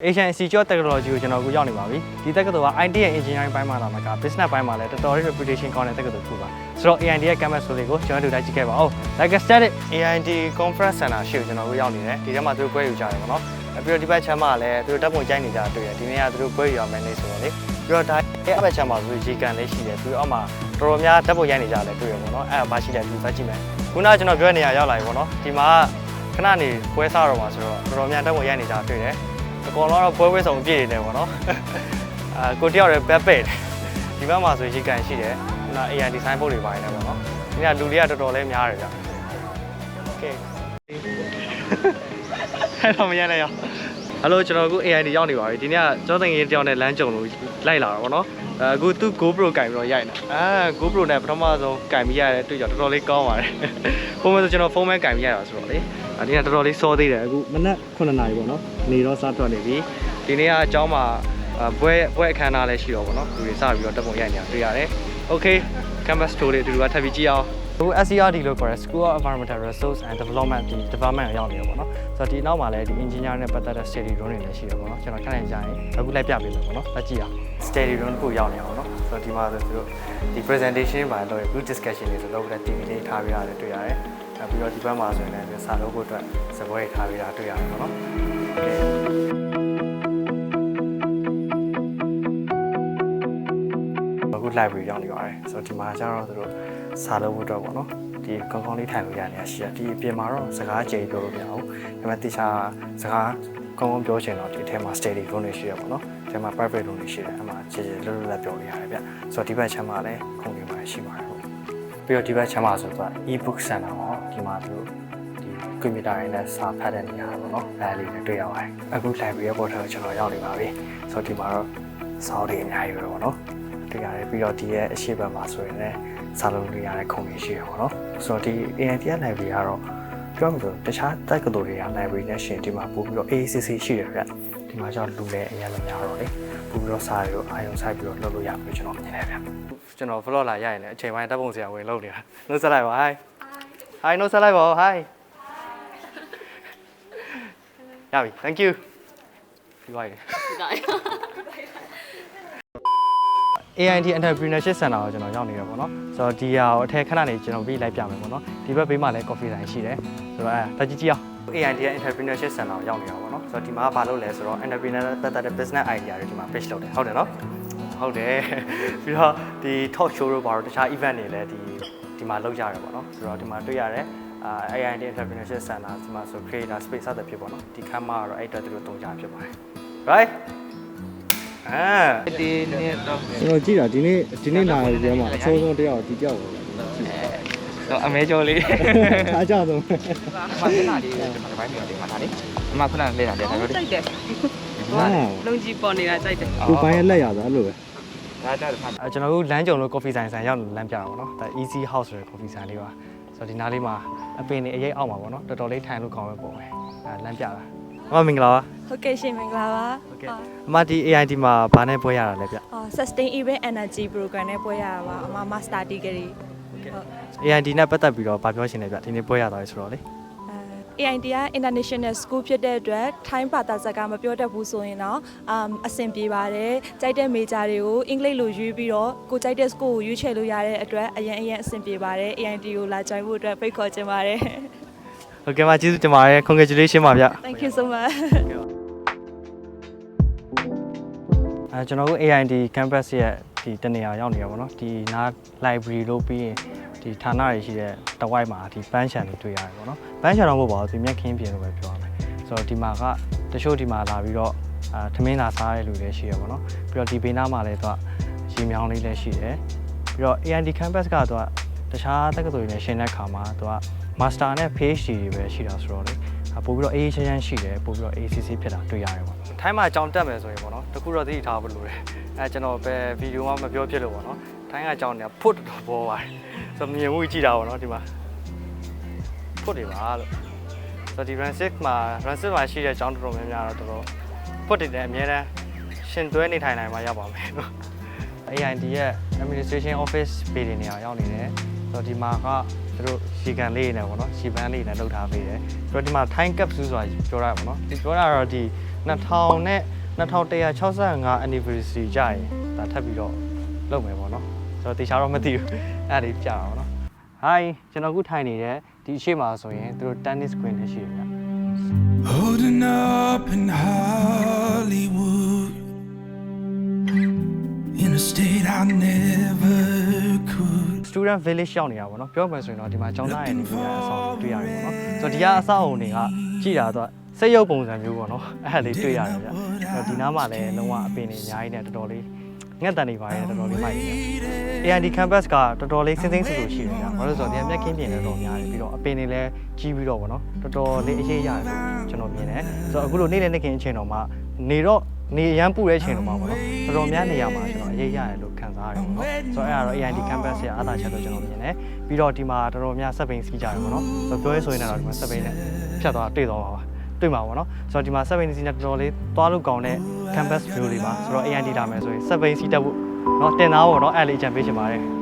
Asian Institute of Technology ကိုကျွန်တော်အခုရောက်နေပါပြီဒီတက္ကသိုလ်က IT ရဲ့ engineering ဘိုင်းမှာလာမှာက business ဘိုင်းမှာလည်းတော်တော်လေး reputation ကောင်းတဲ့တက္ကသိုလ်တစ်ခုပါဆိုတော့ AIT ရဲ့ campus ဆိုလေးကိုကျွန်တော်တို့လိုက်ကြည့်ခဲ့ပါဦး Like I said AIT Conference Center ရှိကိုကျွန်တော်တို့ရောက်နေတယ်ဒီထဲမှာသူတို့ပွဲယူကြတယ်ပေါ့နော်အဲပြီးတော့ဒီဘက်ချမ်းမှာလည်းသူတို့တပ်ပုံကြိုက်နေကြတာတွေ့ရတယ်ဒီနေ့ကသူတို့ပွဲယူရမယ်နေဆိုတော့လေပြီးတော့ဒါရဲ့အဘက်ချမ်းမှာဆိုရေကန်လေးရှိတယ်ပြီးတော့အောက်မှာတော်တော်များတပ်ပုံရိုက်နေကြတယ်တွေ့ရပေါ့နော်အဲ့ဒါဘာရှိလဲဒီဘက်ကြည့်မယ်ခုနကကျွန်တော်ပြောနေရရောက်လာပြီပေါ့နော်ဒီမှာခဏနေပွဲစားတော့မှာဆိုတော့တော်တော်များတပ်ပုံရိုက်နေကြတာတွေ့တယ် အကောင်လုံးတော့ပွဲပွဲဆောင်ပြည့်နေတယ်ပေါ့နော်အာကိုတယောက်လည်းဘက်ပဲ့တယ်ဒီဘက်မှာဆိုရေကန်ရှိတယ်ခုန AI design ဘုတ်တွေပါတယ်ပေါ့နော်ဒီကလူတွေကတော်တော်လေးများတယ်ဗျโอเคအဲ့တော့မရနိုင်ရောဟယ်လိုကျွန်တော်အခု AI တွေရောက်နေပါပြီဒီနေ့ကကျောင်းသင်ကြီးတယောက်နဲ့လမ်းကြုံလို့လိုက်လာတာပေါ့နော်အခုသူ GoPro ကင်ပြီးတော့ရိုက်နေအာ GoPro နဲ့ပထမဆုံးကင်ပြီးရတဲ့တွေ့ကြတော်တော်လေးကောင်းပါတယ်ပုံမှန်ဆိုကျွန်တော်ဖုန်းမဲကင်ပြီးရတာဆိုတော့လေ အဒီကတော်တော်လေးစောသေးတယ်အခုမနက်9နာရီပေါ့နော်နေတော့စထွက်နေပြီဒီနေ့ကအကျောင်းမှာဘွဲဘွဲအခမ်းအနားလည်းရှိတော့ပေါ့နော်လူတွေစပြီးတော့တက်ပုံရိုက်နေတာတွေ့ရတယ် Okay campus tour လေးအတူတူကထပ်ပြီးကြည့်အောင်အခု SCRD လို့ခေါ်တဲ့ School of Environmental Resource and Development ဒီ department ကိုရောက်နေရပေါ့နော်ဆိုတော့ဒီနောက်မှာလည်းဒီ engineer နဲ့ပတ်သက်တဲ့ study room တွေလည်းရှိရပေါ့နော်ကျွန်တော်ခဏနေကြာရင်အခုလိုက်ပြပေးမယ်ပေါ့နော်လက်ကြည့်အောင် study room တစ်ခုရောက်နေအောင်ပေါ့နော်ဆိုတော့ဒီမှာဆိုသူတို့ဒီ presentation ပါလို့ group discussion တွေဆိုတော့လည်း TV လေးထားပြရတယ်တွေ့ရတယ်အဲ ပြီးတော့ဒီဘက်မှာဆိုရင်လည်းစာလုံးဖို့အတွက်စပွဲတွေထားပြတာတွေ့ရတယ်ပေါ့နော် Okay အခု library ရောက်နေပါတယ်ဆိုတော့ဒီမှာကျတော့သူတို့စာလုံးဖို့အတွက်ပေါ့နော်ဒီကောင်းကောင်းလေးထိုင်လို့ရနေရရှိရဒီအပြင်မှာတော့စကားကြိမ်ပြောလို့မရဘူးဒါပေမဲ့တခြားစကားကောင်းကောင်းပြောချင်တော့ဒီအထဲမှာ study room တွေရှိရပေါ့နော်ဒီမှာ private room တွေရှိတယ်အဲ့မှာခြေခြေလွတ်လွတ်လပ်ပြောလို့ရတယ်ဗျဆိုတော့ဒီဘက်ချမ်းမှာလည်းခုံတွေမှာရှိပါတယ်ဟုတ် ပြီးတော့ဒီဘက်ချမ်းမှာဆိုတော့ e-book center ပေါ့ဒီမှာသူတို့ဒီကွန်ပျူတာရင်းနဲ့စာဖတ်တဲ့နေရာပေါ့နော်အဲ့ဒါလေးတွေတွေ့ရပါတယ်အခု library ရဲ့ပေါ်ထကိုကျွန်တော်ရောက်နေပါပြီဆိုတော့ဒီမှာတော့စာအုပ်တွေအများကြီးပဲပေါ့နော်တွေ့ရတယ်ပြီးတော့ဒီရဲ့အရှိဘက်မှာဆိုရင်လည်းစာလုံးတွေရတဲ့ခုံတွေရှိရပါတော့ဆိုတော့ဒီ ANT library ကတော့ ပြောမှဆိုတခြားတက္ကသိုလ်တွေက library နဲ့ရှင်ဒီမှာပို့ပြီးတော့ AACC ရှိတယ်ဗျဒီမှာကျတော့လူလည်းအများလည်းများတော့လေပို့ပြီးတော့စာတွေကိုအာရုံစိုက်ပြီးတော့လုပ်လို့ရပြီကျွန်တော်မြင်တယ်ဗျကျွန်တော် vlog လာရရင်လည်းအချိန်ပိုင်းတပ်ပုံဆရာဝင်လုပ်နေတာနှုတ်ဆက်လိုက်ပါ hi hi နှုတ်ဆက်လိုက်ပါ hi ရပြီ thank you ပြီးသွားပြီ AIT Entrepreneurship Center ကိုကျွန်တော်ရောက်နေရပေါ့နော်ဆိုတော့ဒီဟာကိုအထက်ခဏနေကျွန်တော်ပြီးလိုက်ပြမယ်ပေါ့နော်ဒီဘက်ဘေးမှာလည်း coffee ဆိုင်ရှိတယ်ဆိုတော့အဲတက်ကြည့်ကြည့်အောင် AIT ရဲ့ Entrepreneurship Center ကိုရောက်နေတာပေါ့နော်ဆိုတော့ဒီမှာကဘာလုပ်လဲဆိုတော့ entrepreneur တက်တက်တဲ့ business idea တွေဒီမှာ pitch လုပ်တယ်ဟုတ်တယ်နော်ဟုတ်တယ်ပြီးတော့ဒီ talk show တို့ဘာလို့တခြား event တွေလည်းဒီဒီမှာလုပ်ကြရတယ်ပေါ့နော်ဆိုတော့ဒီမှာတွေ့ရတယ်အာ AIT Entrepreneurship Center ဒီမှာဆို creator space စသဖြင့်ပေါ့နော်ဒီခန်းမကတော့အဲ့အတွက်သူတို့တုံးကြဖြစ်ပါတယ် right အာဒီနေ့တော့ကျွန်တော်ကြည့်တာဒီနေ့ဒီနေ့လာတဲ့မှာအချိုးဆုံးတယောက်ဒီတယောက်ပဲတော့အမဲကျော်လေးအားကြဆုံးမခဏလေးဒီမှာပိုင်းမျိုးလေးမှာထားလေးအမခဏလေးလာတယ်ဒါမျိုးလေးကြိုက်တယ်ဟာလုံကြီးပေါ်နေတာကြိုက်တယ်ကိုပိုင်းရဲ့လက်ရတာအဲ့လိုပဲဒါကြတယ်ဖတ်အဲကျွန်တော်တို့လမ်းကြုံလို့ coffee ဆိုင်ဆိုင်ရောက်လမ်းပြတာပေါ့နော်ဒါ easy house ဆိုတဲ့ coffee ဆိုင်လေးပါဆိုတော့ဒီနားလေးမှာအပင်နေအရေးအောက်မှာပေါ့နော်တော်တော်လေးထိုင်လို့ကောင်းပဲပုံပဲအဲလမ်းပြတာ အမမင်္ဂလာပါဟုတ်ကဲ့ရှင်မင်္ဂလာပါဟုတ်ကဲ့အမဒီ AIT မှာဘာနဲ့ပွဲရတာလဲဗျအော် sustain event energy program နဲ့ပွဲရတာပါအမ master degree ဟုတ်ကဲ့ဟုတ် AIT နဲ့ပတ်သက်ပြီးတော့ဗာပြောရှင်လဲဗျဒီနေ့ပွဲရတာလေဆိုတော့လေအဲ AIT က international school ဖြစ်တဲ့အတွက်ထိုင်းဘာသာစကားမပြောတတ်ဘူးဆိုရင်တော့အမ်အဆင်ပြေပါတယ်ကြိုက်တဲ့ major တွေကိုအင်္ဂလိပ်လိုရွေးပြီးတော့ကိုကြိုက်တဲ့ school ကိုရွေးချယ်လို့ရတဲ့အတွက်အရင်အရင်အဆင်ပြေပါတယ် AIT ကိုလာ join ဖို့အတွက်ဖိတ်ခေါ်ချင်ပါတယ် ဟုတ်ကဲ့ပါကျေးဇူးတင်ပါတယ် congratulation ပါဗျ Thank you so much အဲကျွန်တော်တို့ AIT campus ရဲ့ဒီတနေရာရောက်နေရပါတော့ဒီနာ library လို့ပြီးရင်ဒီဌာနတွေရှိတဲ့တဝိုက်မှာဒီပန်းချန်တွေတွေ့ရတယ်ပေါ့နော်ပန်းချန်တော့မဟုတ်ပါဘူးဒီမြက်ခင်းပြင်လို့ပဲပြောရမယ်ဆိုတော့ဒီမှာကတချို့ဒီမှာလာပြီးတော့အာထမင်းလာစားတဲ့လူတွေရှိရပေါ့နော်ပြီးတော့ဒီဘေးနားမှာလည်းသူကရေမြောင်းလေးလည်းရှိတယ်ပြီးတော့ AIT campus ကသူကတခြားတက္ကသိုလ်တွေနဲ့ရှင်းတဲ့ခါမှာသူက master နဲ့ PhD တွေပဲရှိတာဆိုတော့လေအာပို့ပြီးတော့အေးချမ်းချမ်းရှိတယ်ပို့ပြီးတော့ ACC ဖြစ်တာတွေ့ရတယ်ပေါ့ထိုင်းမှာကြောင်တက်မယ်ဆိုရင်ပေါ့နော်တခုတော့သိထားဖို့လိုတယ်အဲကျွန်တော်ပဲဗီဒီယိုမှမပြောဖြစ်လို့ပေါ့နော်ထိုင်းကကြောင်နေတာဖွတ်တော်ပေါ်ပါတယ်ဆိုတော့မြင်မှုကြည့်တာပေါ့နော်ဒီမှာဖွတ်တွေပါလို့ဆိုတော့ဒီ run 6မှာ run 6မှာရှိတဲ့ကြောင်တော်တော်များများတော့တော်တော်ဖွတ်တွေလည်းအများတန်းရှင်သွဲနေထိုင်နိုင်မှရပါမယ်နော် AIT ရဲ့ administration office building နေရာရောက်နေတယ်ဆိုတော့ဒီမှာက သူတို့ရှီကန်လေးနဲ့ပေါ့နော်ရှီပန်းလေးနဲ့လှုပ်ထားပေးတယ်ပြီးတော့ဒီမှာ time capsule ဆိုတာပြောတာပေါ့နော်ဒီပြောတာတော့ဒီ2000နဲ့2165 anniversary ကြရင်ဒါထပ်ပြီးတော့လုပ်မယ်ပေါ့နော်ဆိုတော့တေချာတော့မသိဘူးအဲ့ဒါလေးကြာတာပေါ့နော် hi ကျွန်တော်အခုထိုင်နေတဲ့ဒီအရှိမဆိုရင်သူတို့ tennis queen နဲ့ရှိတယ်ဗျ Holding up in Hollywood student village ရောက်နေတာပေါ့နော်ပြောမယ်ဆိုရင်တော့ဒီမှာကျောင်းသားရဲ့နေနေတဲ့အဆောင်တွေတွေ့ရတယ်ပေါ့နော်ဆိုတော့ဒီကအဆောက်အုံတွေကကြည်တာတော့စက်ရုပ်ပုံစံမျိုးပေါ့နော်အဲ့ဒါလေးတွေ့ရတယ်ဗျအဲ့တော့ဒီနားမှာလည်းလုံးဝအပင်တွေအများကြီးနဲ့တော်တော်လေးငှက်တန်နေပါရဲ့တော်တော်လေးမိုက်တယ် AND campus ကတော်တော်လေးစင်းစင်းဆူဆူရှိတယ်ဗျဘာလို့လဲဆိုတော့ဒီကမြက်ခင်းပြင်လည်းတော်တော်များတယ်ပြီးတော့အပင်တွေလည်းကြီးပြီးတော့ပေါ့နော်တော်တော်လေးအရေးရတယ်လို့ကျွန်တော်မြင်တယ်ဆိုတော့အခုလိုနေ့လည်နေ့ခင်းအချိန်တော်မှာနေတော့ နေအရန်ပူတဲ့အချိန်တော့မှာပေါ့နော်တော်တော်များနေရာမှာကျွန်တော်အရေးရတယ်လို့ခံစားရတယ်ပေါ့နော်ဆိုတော့အဲ့ဒါတော့ AID campus ရဲ့အားသာချက်လို့ကျွန်တော်မြင်တယ်ပြီးတော့ဒီမှာတော်တော်များစက်ပိန်စီးကြတယ်ပေါ့နော်ဆိုတော့ပြောရဲဆိုရင်တော့ဒီမှာစက်ပိန်နဲ့ဖြတ်သွားတွေ့သွားပါပါတွေ့မှာပေါ့နော်ဆိုတော့ဒီမှာစက်ပိန်စီးနဲ့တော်တော်လေးသွားလို့ကောင်းတဲ့ campus view တွေပါဆိုတော့ AID ဒါမယ်ဆိုရင်စက်ပိန်စီးတက်ဖို့နော်တင်သားပေါ့နော်အဲ့လေးအကြံပေးချင်ပါတယ်